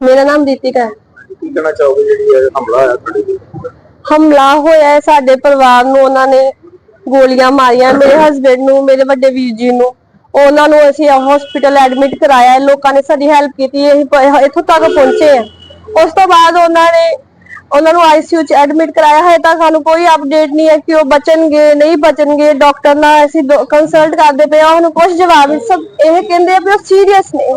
ਮੇਰਾ ਨਾਮ ਦੀਪਿਕਾ ਹੈ। ਕੀ ਕਹਿਣਾ ਚਾਹੋਗੇ ਜਿਹੜੀ ਇਹ ਹਮਲਾ ਹੋਇਆ ਤੁਹਾਡੇ ਤੇ? ਹਮਲਾ ਹੋਇਆ ਹੈ ਸਾਡੇ ਪਰਿਵਾਰ ਨੂੰ ਉਹਨਾਂ ਨੇ ਗੋਲੀਆਂ ਮਾਰੀਆਂ ਮੇਰੇ ਹਸਬੰਡ ਨੂੰ ਮੇਰੇ ਵੱਡੇ ਵੀਰ ਜੀ ਨੂੰ। ਉਹਨਾਂ ਨੂੰ ਅਸੀਂ ਹਸਪੀਟਲ ਐਡਮਿਟ ਕਰਾਇਆ ਹੈ। ਲੋਕਾਂ ਨੇ ਸਾਡੀ ਹੈਲਪ ਕੀਤੀ ਅਸੀਂ ਪ- ਇੱਥੋਂ ਤੱਕ ਪਹੁੰਚੇ ਹਾਂ ਉਸ ਤੋਂ ਬਾਅਦ ਉਹਨਾਂ ਨੇ ਉਹਨਾਂ ਨੂੰ ਆਈਸੀਯੂ ਚ ਐਡਮਿਟ ਕਰਾਇਆ ਹੈ ਤਾਂ ਸਾਨੂੰ ਕੋਈ ਅਪਡੇਟ ਨਹੀਂ ਹੈ ਕਿ ਉਹ ਬਚਣਗੇ ਨਹੀਂ ਬਚਣਗੇ। ਡਾਕਟਰ ਨਾਲ ਅਸੀਂ ਕੰਸਲਟ ਕਰਦੇ ਪਏ ਹਾਂ ਉਹਨੂੰ ਕੁਝ ਜਵਾਬ ਨਹੀਂ ਸਭ ਇਹ ਕਹਿੰਦੇ ਆ ਵੀ ਉਹ ਸੀਰੀਅਸ ਨੇ।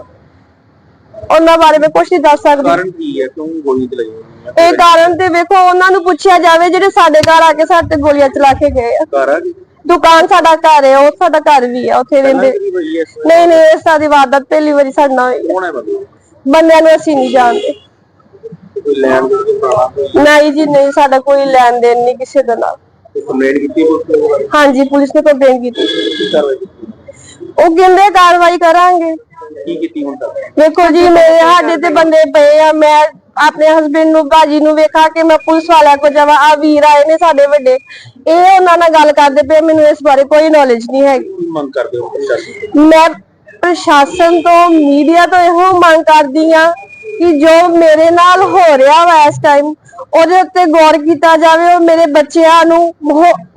ਉਹਨਾਂ ਬਾਰੇ ਮੈਂ ਕੁਝ ਨਹੀਂ ਦੱਸ ਸਕਦੀ। ਕਾਰਨ ਕੀ ਹੈ? ਕਿਉਂ ਗੋਲੀ ਚਲਾਈ ਹੋਈ ਹੈ ਇਹ ਕਾਰਨ ਤੇ ਵੇਖੋ ਉਹਨਾਂ ਨੂੰ ਪੁੱਛਿਆ ਜਾਵੇ ਜਿਹੜੇ ਸਾਡੇ ਘਰ ਆ ਕੇ ਸਾਡੇ ਤੇ ਗੋਲੀਆਂ ਚਲਾ ਕੇ ਗਏ ਆ। ਆ ਗਈ ਦੁਕਾਨ ਸਾਡਾ ਘਰ ਹੈ ਉਹ ਸਾਡਾ ਘਰ ਵੀ ਹੈ ਉੱਥੇ ਰਹਿੰਦੇ। ਹੋਈ ਹੈ ਨਹੀਂ ਨਹੀਂ ਇਸ ਤਰ੍ਹਾਂ ਦੀ ਵਾਰਦਾਤ ਪਹਿਲੀ ਵਾਰੀ ਸਾਡੇ ਨਾਲ ਹੋਈ ਹੈ ਕੌਣ ਹੈ ਬੰਦਾ? ਬੰਦਿਆਂ ਨੂੰ ਅਸੀਂ ਨਹੀਂ ਜਾਣਦੇ। ਕੋਈ ਲੈਣ ਦੇ ਕੋਈ? ਪੁਰਾਣਾ ਨਹੀਂ ਜੀ ਨਹੀਂ ਸਾਡਾ ਕੋਈ ਲੈਣ ਦੇਣ ਨਹੀਂ ਕਿਸੇ ਦੇ ਨਾਲ। ਕੰਪਲੇਂਟ ਕੀਤੀ? ਹਾਂਜੀ ਪੁਲਿਸ ਨੇ ਕੰਪਲੇਂਟ ਕੀਤੀ। ਕੀ ਕਾਰਵਾਈ ਕੀਤੀ? ਉਹ ਕਹਿੰਦੇ ਕਾਰਵਾਈ ਕਰਾਂਗੇ। ਕੀ ਕੀਤੀ ਹੁਣ ਤੱਕ? ਵੇਖੋ ਜੀ ਮੇਰੇ ਸਾਡੇ ਤੇ ਬੰਦੇ ਪਏ ਆ। ਮੈਂ ਆਪਣੇ ਹਸਬੰਡ ਨੂੰ ਬਾਜੀ ਨੂੰ ਵੇਖਾ ਕੇ ਮੈਂ ਪੁਲਿਸ ਵਾਲਿਆਂ ਕੋ ਜਾਵਾਂ। ਆ ਵੀਰ ਆਏ ਨੇ ਸਾਡੇ ਵੱਡੇ। ਇਹ ਉਹਨਾਂ ਨਾਲ ਗੱਲ ਕਰਦੇ ਪਏ ਮੈਨੂੰ ਇਸ ਬਾਰੇ ਕੋਈ ਨੌਲੇਜ ਨਹੀਂ ਹੈਗੀ। ਕੀ ਮੰਗ ਕਰਦੇ ਹੋ ਪ੍ਰਸ਼ਾਸਨ ਤੋਂ? ਮੈਂ ਪ੍ਰਸ਼ਾਸਨ ਤੋਂ ਮੀਡੀਆ ਤੋਂ ਇਹੋ ਮੰਗ ਕਰਦੀ ਆ ਕਿ ਜੋ ਮੇਰੇ ਨਾਲ ਹੋ ਰਿਹਾ ਵਾ ਇਸ ਟਾਈਮ ਉਹਦੇ ਉੱਤੇ ਗੌਰ ਕੀਤਾ ਜਾਵੇ ਉਹ ਮੇਰੇ ਬੱਚਿਆਂ ਨੂੰ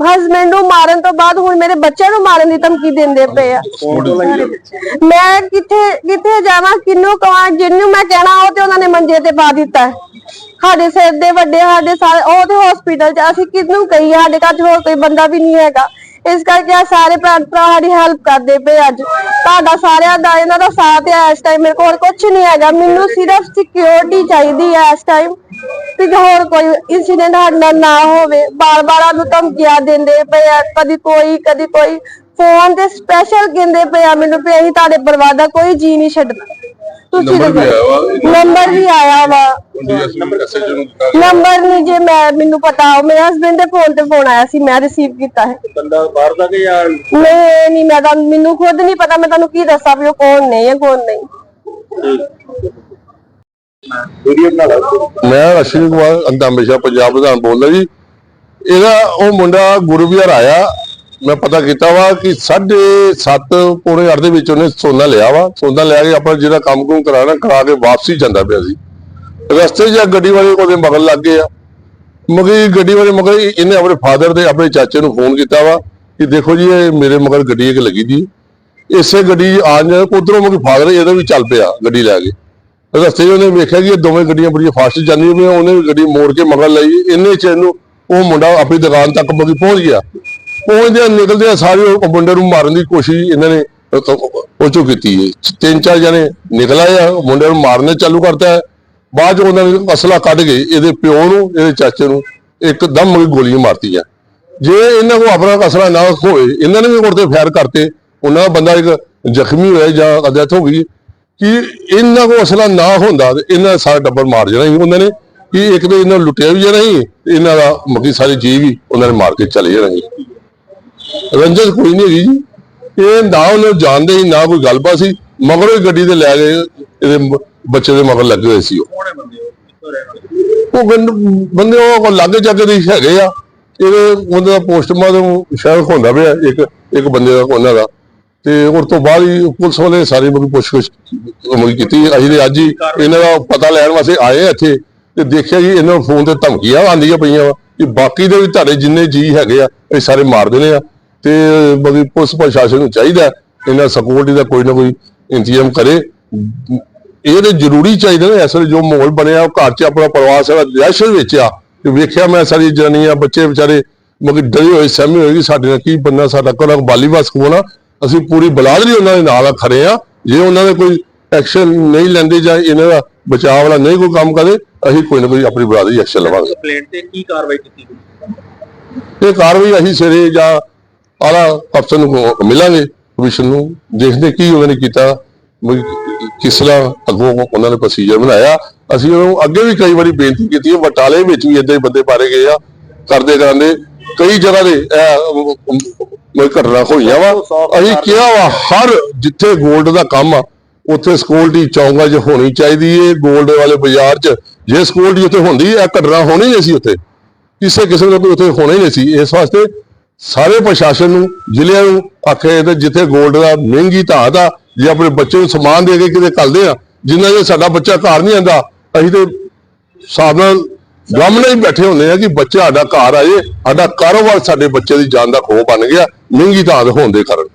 ਹਸਬੰਡ ਨੂੰ ਮਾਰਨ ਤੋਂ ਬਾਅਦ ਹੁਣ ਮੇਰੇ ਬੱਚਿਆਂ ਨੂੰ ਮਾਰਨ ਦੀ ਧਮਕੀ ਦਿੰਦੇ ਪਏ ਆ? ਮੈਂ ਕਿੱਥੇ ਕਿੱਥੇ ਜਾਵਾਂ ਕਿੰਨੂੰ ਕਵਾਂ ਜਿਹਨੂੰ ਮੈਂ ਕਹਿਣਾ ਉਹ ਤੇ ਉਹਨਾਂ ਨੇ ਮੰਜੇ ਤੇ ਪਾ ਦਿੱਤਾ। ਸਾਡੇ ਸਿਰ ਦੇ ਵੱਡੇ ਸਾਡੇ ਸਾਰੇ ਉਹ ਤੇ ਹਸਪੀਟਲ 'ਚ ਅਸੀਂ ਕਿਹਨੂੰ ਕਹੀਏ ਸਾਡੇ ਘਰ 'ਚ ਹੋਰ ਕੋਈ ਬੰਦਾ ਵੀ ਨਹੀਂ ਹੈਗਾ ਇਸ ਕਰਕੇ ਆਹ ਸਾਰੇ ਭੈਣ ਭਰਾ ਸਾਡੀ ਹੈਲਪ ਕਰਦੇ ਪਏ ਅੱਜ। ਤੁਹਾਡਾ ਸਾਰਿਆਂ ਦਾ, ਇਹਨਾਂ ਦਾ ਸਾਥ ਹੈ ਇਸ ਟਾਈਮ ਮੇਰੇ ਕੋਲ ਕੁਝ ਨਹੀਂ ਹੈਗਾ। ਮੈਨੂੰ ਸਿਰਫ ਸਿਕਿਉਰਿਟੀ ਚਾਹੀਦੀ ਹੈ ਇਸ ਟਾਈਮ ਕਿ ਹੋਰ ਕੋਈ ਇਨਸੀਡੈਂਟ ਸਾਡੇ ਨਾਲ ਨਾ ਹੋਵੇ। ਬਾਰ-ਬਾਰ ਸਾਨੂੰ ਧਮਕੀਆਂ ਦਿੰਦੇ ਪਏ ਆ, ਕਦੀ ਕੋਈ ਕਦੀ ਕੋਈ। ਫੋਨ ਤੇ ਸਪੈਸ਼ਲ ਕਹਿੰਦੇ ਪਏ ਆ ਮੈਨੂੰ ਵੀ ਅਸੀਂ ਤੁਹਾਡੇ ਪਰਿਵਾਰ ਦਾ ਕੋਈ ਜੀ ਨਹੀਂ ਛੱਡਣਾ। ਤੁਸੀਂ ਨੰਬਰ ਵੀ ਆਇਆ ਵਾ ਨੰਬਰ ਵੀ ਆਇਆ ਵਾ। ਨੰਬਰ ਨਹੀਂ ਜੇ ਮੈਂ ਮੈਨੂੰ ਪਤਾ ਉਹ ਮੇਰੇ ਹਸਬੰਡ ਦੇ ਫੋਨ ਤੇ ਫੋਨ ਆਇਆ ਸੀ ਮੈਂ ਰਿਸੀਵ ਕੀਤਾ ਹੈ। ਬੰਦਾ ਬਾਹਰ ਦਾ ਕਿ ਜਾਂ ਨਹੀਂ ਮੈਂ ਤਾਂ ਮੈਨੂੰ ਖੁਦ ਨਹੀਂ ਪਤਾ ਮੈਂ ਤੁਹਾਨੂੰ ਕੀ ਦੱਸਾਂ ਵੀ ਉਹ ਕੌਣ ਨੇ ਜਾਂ ਕੌਣ ਨਹੀਂ। ਮੈਂ ਅਸ਼ਵਨੀ ਕੁਮਾਰ ਅੰਦਾਮੇਸ਼ਾ ਪੰਜਾਬ ਪ੍ਰਧਾਨ ਬੋਲਦਾ ਜੀ। ਇਹਦਾ ਉਹ ਮੁੰਡਾ ਗੁਰੂਵਿਹਾਰ ਆਇਆ ਮੈਂ ਪਤਾ ਕੀਤਾ ਵਾ ਕਿ 7:30 ਪੌਣੇ 8 ਦੇ ਵਿੱਚ ਉਹਨੇ ਸੋਨਾ ਲਿਆ ਵਾ। ਸੋਨਾ ਲਿਆ ਕੇ ਆਪਣਾ ਜਿਹੜਾ ਕੰਮ ਕੁਮ ਕਰਾਣਾ ਕਰਾ ਕੇ ਵਾਪਸੀ ਜਾਂਦਾ ਪਿਆ ਸੀ। ਰਸਤੇ 'ਚ ਗੱਡੀ ਵਾਲੇ ਉਹਦੇ ਮਗਰ ਲੱਗ ਗਏ ਆ। ਮਗਰ ਗੱਡੀ ਵਾਲੇ ਮਗਰ ਇਹਨੇ ਆਪਣੇ ਫਾਦਰ ਦੇ, ਆਪਣੇ ਚਾਚੇ ਨੂੰ ਫੋਨ ਕੀਤਾ ਵਾ ਕਿ ਦੇਖੋ ਜੀ, ਇਹ ਮੇਰੇ ਮਗਰ ਗੱਡੀ ਇੱਕ ਲੱਗੀ ਜੀ। ਇਸੇ ਗੱਡੀ ਆਣ ਉਧਰੋਂ ਮਗਰ ਫਾਦਰ ਇਹਦਾ ਵੀ ਚੱਲ ਪਿਆ ਗੱਡੀ ਲੈ ਕੇ। ਰਸਤੇ 'ਚ ਉਹਨੇ ਵੇਖਿਆ ਕਿ ਇਹ ਦੋਵੇਂ ਗੱਡੀਆਂ ਬੜੀਆਂ ਫਾਸਟ ਜਾਂਦੀਆਂ ਪਈਆਂ, ਉਹਨੇ ਵੀ ਗੱਡੀ ਮੋੜ ਕੇ ਮਗਰ ਲਈ। ਇੰਨੇ ਚ ਇਹਨੂੰ ਉਹ ਮੁੰਡਾ ਆਪਣੀ ਦੁਕਾਨ ਤੱਕ ਮਗੀ ਪਹੁੰਚ ਗਿਆ। ਪਹੁੰਚਦਿਆਂ ਨਿਕਲਦਿਆਂ ਸਾਰੇ ਮੁੰਡੇ ਨੂੰ ਮਾਰਨ ਦੀ ਕੋਸ਼ਿਸ਼ ਇਹਨਾਂ ਨੇ ਉਹ ਚੋ ਕੀਤੀ ਹੈ। ਤਿੰਨ ਚਾਰ ਜਣੇ ਨਿਕਲ ਆਏ ਆ ਮੁੰਡੇ ਨੂੰ ਮਾਰਨੇ ਚਾਲੂ ਕਰਤਾ ਬਾਅਦ 'ਚ ਉਹਨਾਂ ਨੇ ਅਸਲਾ ਕੱਢ ਕੇ ਇਹਦੇ ਪਿਓ ਨੂੰ, ਇਹਦੇ ਚਾਚੇ ਨੂੰ ਇੱਕਦਮ ਮਗੀ ਗੋਲੀਆਂ ਮਾਰਤੀਆਂ। ਜੇ ਇਹਨਾਂ ਕੋ ਆਪਣਾ ਅਸਲਾ ਨਾ ਹੋਏ ਇਹਨਾਂ ਨੇ ਵੀ ਮੁੜ ਤੇ ਫਾਇਰ ਕਰਤੇ। ਉਹਨਾਂ ਦਾ ਬੰਦਾ ਇੱਕ ਜ਼ਖਮੀ ਹੋਇਆ ਜਾਂ ਡੈਥ ਹੋ ਗਈ। ਕਿ ਇਹਨਾਂ ਕੋ ਅਸਲਾ ਨਾ ਹੁੰਦਾ ਤੇ ਇਹਨਾਂ ਦਾ ਸਾਰਾ ਟੱਬਰ ਮਾਰ ਜਾਣਾ ਸੀ ਉਹਨਾਂ ਨੇ। ਕਿ ਇੱਕ ਤੇ ਇਹਨਾਂ ਨੂੰ ਲੁੱਟਿਆ ਵੀ ਜਾਣਾ ਸੀ ਇਹਨਾਂ ਦਾ ਮੱਕੀ ਸਾਰੇ ਜੀਵ ਵੀ ਉਹਨਾਂ ਨੇ ਮਾਰ ਕੇ ਚਲੇ ਜਾਣਾ ਸੀ। ਰੰਜਨ ਕੋਈ ਨਹੀਂ ਹੈਗੀ ਜੀ। ਇਹ ਨਾ ਉਹਨੂੰ ਜਾਣਦੇ ਸੀ ਨਾ ਕੋਈ ਗੱਲਬਾਤ ਸੀ। ਮਗਰੋਂ ਹੀ ਗੱਡੀ ਤੇ ਲੈ ਗਏ ਇਹਦੇ ਬੱਚੇ ਦੇ ਮਗਰ ਲੱਗੇ ਹੋਏ ਸੀ ਉਹ। ਹੈ ਉਹ? ਬੰਦੇ ਉਹ ਲਾਗੇ ਜਾਗੇ ਦੇ ਹੀ ਹੈਗੇ ਆ। ਇਹਦੇ ਉਹਦਾ ਦਾ ਪੋਸਟਮਾਰਟਮ ਸ਼ਾਇਦ ਹੁੰਦਾ ਪਿਆ ਇੱਕ ਇੱਕ ਬੰਦੇ ਦਾ ਉਹਨਾਂ ਦਾ। ਤੇ ਉਸ ਤੋਂ ਬਾਅਦ ਹੀ ਪੁਲਿਸ ਵਾਲੇ ਸਾਰੇ ਮਗੀ ਪੁੱਛਗਿੱਛ ਅਮਲ ਕੀਤੀ। ਅਸੀਂ ਤੇ ਅੱਜ ਹੀ ਇਹਨਾਂ ਦਾ ਪਤਾ ਲੈਣ ਵਾਸਤੇ ਆਏ ਇੱਥੇ ਤੇ ਦੇਖਿਆ ਜੀ ਇਹਨਾਂ ਨੂੰ ਫੋਨ ਤੇ ਧਮਕੀਆਂ ਆਉਂਦੀਆਂ ਪਈਆਂ ਵਾ ਕਿ ਬਾਕੀ ਦੇ ਵੀ ਤੁਹਾਡੇ ਜਿੰਨੇ ਜੀ ਹੈਗੇ ਆ ਇਹ ਸਾਰੇ ਮਾਰ ਦੇਣੇ ਆ। ਤੇ ਮਗੀ ਪੁਲਿਸ ਪ੍ਰਸ਼ਾਸਨ ਨੂੰ ਚਾਹੀਦਾ ਇਹਨਾਂ ਸਿਕਿਉਰਿਟੀ ਦਾ ਕੋਈ ਨਾ ਕੋਈ ਇੰਤਜ਼ਾਮ ਕਰੇ। ਇਹ ਤੇ ਜ਼ਰੂਰੀ ਚਾਹੀਦਾ ਨਾ ਇਸ ਵੇਲੇ ਜੋ ਮਾਹੌਲ ਬਣਿਆ ਉਹ ਘਰ 'ਚ ਆਪਣਾ ਪਰਿਵਾਰ ਸਾਰਾ ਦਹਿਸ਼ਤ ਵਿੱਚ ਆ। ਤੇ ਵੇਖਿਆ ਮੈਂ ਸਾਰੀ ਜਨਾਨੀਆਂ ਬੱਚੇ ਵਿਚਾਰੇ ਮਗਰ ਡਰੇ ਹੋਏ ਸਹਿਮੇ ਹੋਏ ਕਿ ਸਾਡੇ ਨਾਲ ਕੀ ਬੰਨਾ ਸਾਡਾ ਕੋਲ ਬਾਲੀਵਾਸ ਕੋਣਾ ਅਸੀਂ ਪੂਰੀ ਬਲਾਦਰੀ ਉਹਨਾਂ ਦੇ ਨਾਲ ਖੜੇ ਆ। ਜੇ ਉਹਨਾਂ ਦੇ ਕੋਈ ਐਕਸ਼ਨ ਨਹੀਂ ਲੈਂਦੇ ਜਾਂ ਇਹਨਾਂ ਦਾ ਬਚਾਅ ਵਾਲਾ ਨਹੀਂ ਕੋਈ ਕੰਮ ਕਰਦੇ ਅਸੀਂ ਕੋਈ ਨਾ ਕੋਈ ਆਪਣੀ ਬਰਾਦਰੀ ਐਕਸ਼ਨ ਲਵਾਂਗੇ। ਕੰਪਲੇਂਟ ਤੇ ਕੀ ਕਾਰਵਾਈ ਕੀਤੀ ਗਈ? ਇਹ ਕਾਰਵਾਈ ਅਸੀਂ ਸਵੇਰੇ ਜਾਂ ਆਲਾ ਅਫਸਰ ਨੂੰ ਮਿਲਾਂਗੇ ਕਮਿਸ਼ਨ ਨੂੰ। ਦੇਖਦੇ ਕੀ ਉਹਨਾਂ ਨੇ ਕੀਤਾ ਕਿਸ ਤਰ੍ਹਾਂ ਅੱਗੋਂ ਉਹਨਾਂ ਨੇ ਪ੍ਰੋਸੀਜਰ ਬਣਾਇਆ। ਅਸੀਂ ਉਹਨੂੰ ਅੱਗੇ ਵੀ ਕਈ ਵਾਰੀ ਬੇਨਤੀ ਕੀਤੀ ਹੈ, ਬਟਾਲੇ ਵਿੱਚ ਵੀ ਇਦਾਂ ਹੀ ਬੰਦੇ ਪਾਰੇ ਗਏ ਆ, ਕਰਦੇ ਕਰਾਂਦੇ ਕਈ ਜਗ੍ਹਾ ਦੇ ਇਹ ਘਟਨਾ ਹੋਈਆਂ ਵਾ। ਅਸੀਂ ਕਿਹਾ ਵਾ, ਹਰ ਜਿੱਥੇ 골ਡ ਦਾ ਕੰਮ ਆ, ਉੱਥੇ ਸਕਿਉਰਟੀ ਚੌਂਕਾਂ 'ਚ ਹੋਣੀ ਚਾਹੀਦੀ ਏ 골ਡ ਵਾਲੇ ਬਾਜ਼ਾਰ 'ਚ। ਜੇ ਸਕਿਉਰਟੀ ਉੱਥੇ ਹੁੰਦੀ, ਇਹ ਘਟਨਾ ਹੋਣੀ ਨਹੀਂ ਸੀ ਉੱਥੇ। ਕਿਸੇ ਕਿਸਮ ਦਾ ਕੋਈ ਉੱਥੇ ਹੋਣਾ ਹੀ ਨਹੀਂ ਸੀ। ਇਸ ਵਾਸਤੇ ਸਾਰੇ ਪ੍ਰਸ਼ਾਸਨ ਨੂੰ, ਜ਼ਿਲ੍ਹਿਆਂ ਨੂੰ ਆਖੇ ਤੇ ਜਿੱਥੇ 골ਡ ਦਾ ਮਹਿੰਗੀ ਧਾਤ ਆ ਜੇ ਆਪਣੇ ਬੱਚੇ ਨੂੰ ਸਮਾਨ ਦੇ ਕੇ ਕਿਤੇ ਕੱਲਦੇ ਆ, ਜਿੰਨਾ ਜੇ ਸਾਡਾ ਬੱਚਾ ਘਰ ਨਹੀਂ ਆਂਦਾ, ਅਸੀਂ ਤੇ ਹਿਸਾਬ ਨਾਲ ਗਮ ਨਾਲ ਹੀ ਬੈਠੇ ਹੁੰਦੇ ਆ ਕਿ ਬੱਚਾ ਸਾਡਾ ਘਰ ਆਏ ਸਾਡਾ ਕਾਰੋਬਾਰ ਸਾਡੇ ਬੱਚੇ ਦੀ ਜਾਨ ਦਾ ਖੋਹ ਬਣ ਗਿਆ, ਮਹਿੰਗੀ ਧਾਤ ਹੋਣ ਦੇ ਕਾਰਨ।